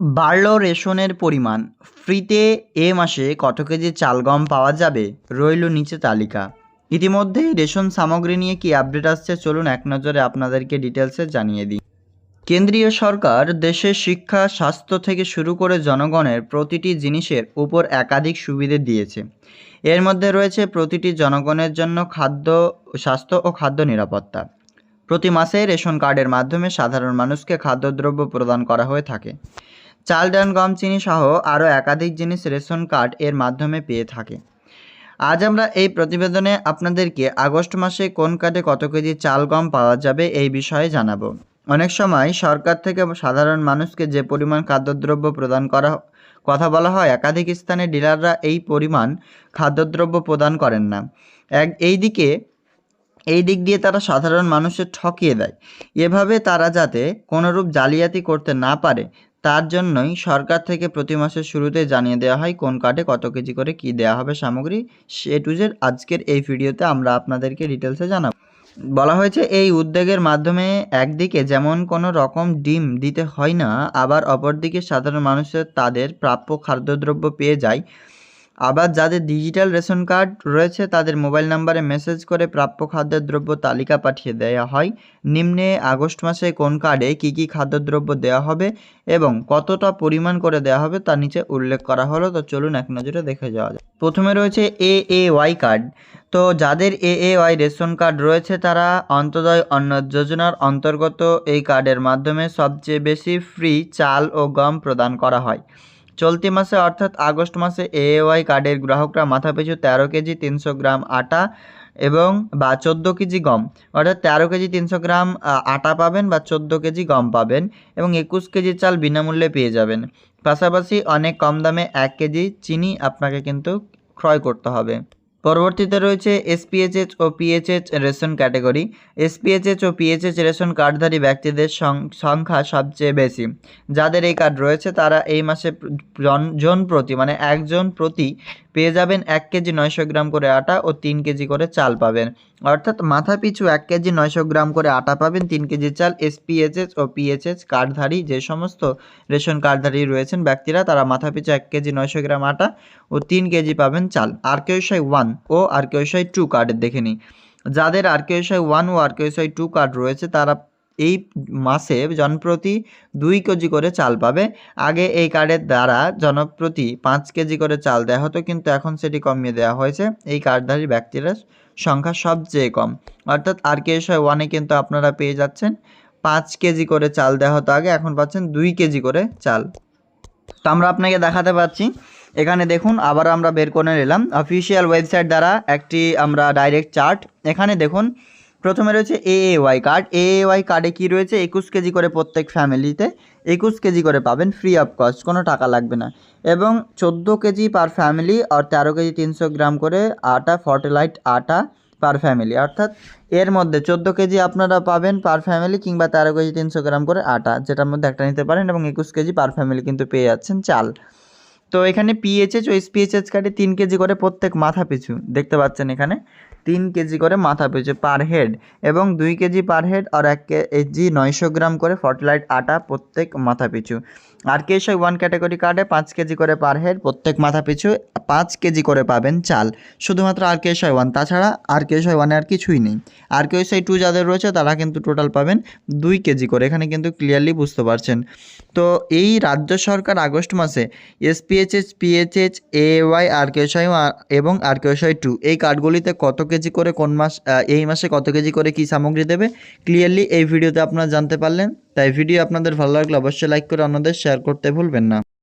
বাড়ল রেশনের পরিমাণ। ফ্রিতে এ মাসে কত কেজি চাল গম পাওয়া যাবে? রইল নিচে তালিকা। ইতিমধ্যেই রেশন সামগ্রী নিয়ে কি আপডেট আসছে চলুন এক নজরে আপনাদেরকে ডিটেলসে জানিয়ে দিই। কেন্দ্রীয় সরকার দেশের শিক্ষা, স্বাস্থ্য থেকে শুরু করে জনগণের প্রতিটি জিনিসের উপর একাধিক সুবিধে দিয়েছে। এর মধ্যে রয়েছে প্রতিটি জনগণের জন্য খাদ্য, স্বাস্থ্য ও খাদ্য নিরাপত্তা। প্রতি মাসে রেশন কার্ডের মাধ্যমে সাধারণ মানুষকে খাদ্যদ্রব্য প্রদান করা হয়ে থাকে। চাল, ডাল, গম, চিনি সহ আরও একাধিক জিনিস রেশন কার্ড এর মাধ্যমে পেয়ে থাকে। আজ আমরা এই প্রতিবেদনে আপনাদেরকে আগস্ট মাসে কোন কার্ডে কত কেজি চাল, গম পাওয়া যাবে এই বিষয়ে জানাব। অনেক সময় সরকার থেকে সাধারণ মানুষকে যে পরিমাণ খাদ্যদ্রব্য প্রদান করা, কথা বলা হয়, একাধিক স্থানে ডিলাররা এই পরিমাণ খাদ্যদ্রব্য প্রদান করেন না। এক, এই দিকে, এই দিক দিয়ে তারা সাধারণ মানুষের ঠকিয়ে দেয়। এভাবে তারা যাতে কোনোরূপ জালিয়াতি করতে না পারে তার জন্যই সরকার থেকে প্রতি মাসের শুরুতে জানিয়ে দেওয়া হয় কোন কার্ডে কত কেজি করে কি দেওয়া হবে সামগ্রী। সে টু জেড আজকের এই ভিডিওতে আমরা আপনাদেরকে ডিটেলসে জানাব। বলা হয়েছে, এই উদ্যোগের মাধ্যমে একদিকে যেমন কোনো রকম ডিম দিতে হয় না, আবার অপরদিকে সাধারণ মানুষের তাদের প্রাপ্য খাদ্যদ্রব্য পেয়ে যায়। আবার যাদের ডিজিটাল রেশন কার্ড রয়েছে, তাদের মোবাইল নাম্বারে মেসেজ করে প্রাপ্য খাদ্যদ্রব্য তালিকা পাঠিয়ে দেওয়া হয়। নিম্নে আগস্ট মাসে কোন কার্ডে কী কী খাদ্যদ্রব্য দেওয়া হবে এবং কতটা পরিমাণ করে দেওয়া হবে তার নিচে উল্লেখ করা হলো। তো চলুন এক নজরে দেখে যাওয়া যায় প্রথমে রয়েছে এ এ ওয়াই কার্ড তো যাদের A A Y ration card রয়েছে, তারা অন্তদয় অন্ন যোজনার অন্তর্গত এই কার্ডের মাধ্যমে সবচেয়ে বেশি ফ্রি চাল ও গম প্রদান করা হয়। চলতি মাসে অর্থাৎ আগস্ট মাসে এএওয়াই কার্ডের গ্রাহকরা মাথাপিছু তেরো কেজি তিনশো গ্রাম আটা এবং বা চোদ্দ কেজি গম। অর্থাৎ তেরো কেজি তিনশো গ্রাম আটা পাবেন বা চোদ্দ কেজি গম পাবেন এবং একুশ কেজি চাল বিনামূল্যে পেয়ে যাবেন। পাশাপাশি অনেক কম দামে এক কেজি চিনি আপনাকে কিন্তু ক্রয় করতে হবে। পরবর্তীতে রয়েছে এসপিএচএচ ও পিএচএচ রেশন ক্যাটাগরি। এসপিএচএচ ও পিএচএচ রেশন কার্ডধারী ব্যক্তিদের সংখ্যা সবচেয়ে বেশি। যাদের এই কার্ড রয়েছে, তারা এই মাসে জন প্রতি মানে একজন প্রতি পেয়ে যাবেন এক কেজি নয়শো গ্রাম করে আটা ও তিন কেজি করে চাল পাবেন। অর্থাৎ মাথা পিছু এক কেজি নয়শো গ্রাম করে আটা পাবেন, তিন কেজি চাল এসপিএইচএস ও পিএইচএস কার্ডধারী যে সমস্ত রেশন কার্ডধারী রয়েছেন ব্যক্তিরা, তারা মাথা পিছু এক কেজি নয়শো গ্রাম আটা ও তিন কেজি পাবেন চাল। আরকেওশাই ওয়ান ও আরকেওশাই টু কার্ডের দেখে নিই। যাদের আরকেওশাই ওয়ান ও আরকেওশাই টু কার্ড রয়েছে, তারা এই মাসে জনপ্রতি দুই কেজি করে চাল পাবে। আগে এই কার্ডের দ্বারা জনপ্রতি পাঁচ কেজি করে চাল দেওয়া হতো, কিন্তু এখন সেটি কমিয়ে দেওয়া হয়েছে। এই কার্ডধারী ব্যক্তিরা সংখ্যা সবচেয়ে কম। অর্থাৎ আর কে এস ওয়ানে কিন্তু আপনারা পেয়ে যাচ্ছেন। পাঁচ কেজি করে চাল দেওয়া হতো আগে, এখন পাচ্ছেন দুই কেজি করে চাল। তো আমরা আপনাকে দেখাতে পাচ্ছি। এখানে দেখুন আবার আমরা বের করে নিলাম। অফিসিয়াল ওয়েবসাইট দ্বারা একটি আমরা ডাইরেক্ট চার্ট। এখানে দেখুন প্রথমে রয়েছে A A Y card A A Y কার্ডে কী রয়েছে? একুশ কেজি করে প্রত্যেক ফ্যামিলিতে একুশ কেজি করে পাবেন ফ্রি অফ কস্ট কোনো টাকা লাগবে না। এবং চোদ্দ কেজি পার ফ্যামিলি আর তেরো কেজি তিনশো গ্রাম করে আটা ফর্টিলাইট আটা পার ফ্যামিলি অর্থাৎ এর মধ্যে চোদ্দ কেজি আপনারা পাবেন পার ফ্যামিলি কিংবা তেরো কেজি তিনশো গ্রাম করে আটা, যেটার মধ্যে একটা নিতে পারেন এবং একুশ কেজি পার ফ্যামিলি কিন্তু পেয়ে যাচ্ছেন চাল। তো এখানে পিএইচএস ও এসপিএইচএস কাটে তিন কেজি করে প্রত্যেক মাথা পিছু, দেখতে পাচ্ছেন এখানে? তিন কেজি করে মাথা পিছু পার হেড এবং দুই কেজি পার হেড আর এক কেজি নয়শো গ্রাম করে ফর্টিলাইট আটা প্রত্যেক মাথা পিছু। R K SY one category কার্ডে পাঁচ কেজি করে পার হেড প্রত্যেক মাথা পিছু পাঁচ কেজি করে পাবেন চাল। শুধুমাত্র আর কে এসআই ওয়ান তাছাড়া আর কে এসআই ওয়ানে আর কিছুই নেই। আর কে এসআই টু যাদের রয়েছে তারা কিন্তু টোটাল পাবেন দুই কেজি করে, এখানে কিন্তু ক্লিয়ারলি বুঝতে পারছেন। তো এই রাজ্য সরকার আগস্ট মাসে এসপিএচএস পিএচএস এ ওয়াই আর কে ওসাই এবং আর কে ওসাই টু এই কার্ডগুলিতে কত কেজি করে কোন মাস এই মাসে কত কেজি করে কি সামগ্রী দেবে? ক্লিয়ারলি এই ভিডিওতে আপনারা জানতে পারলেন। তাই ভিডিও আপনাদের ভালো লাগলে অবশ্যই লাইক করে অন্যদের শেয়ার করতে ভুলবেন না।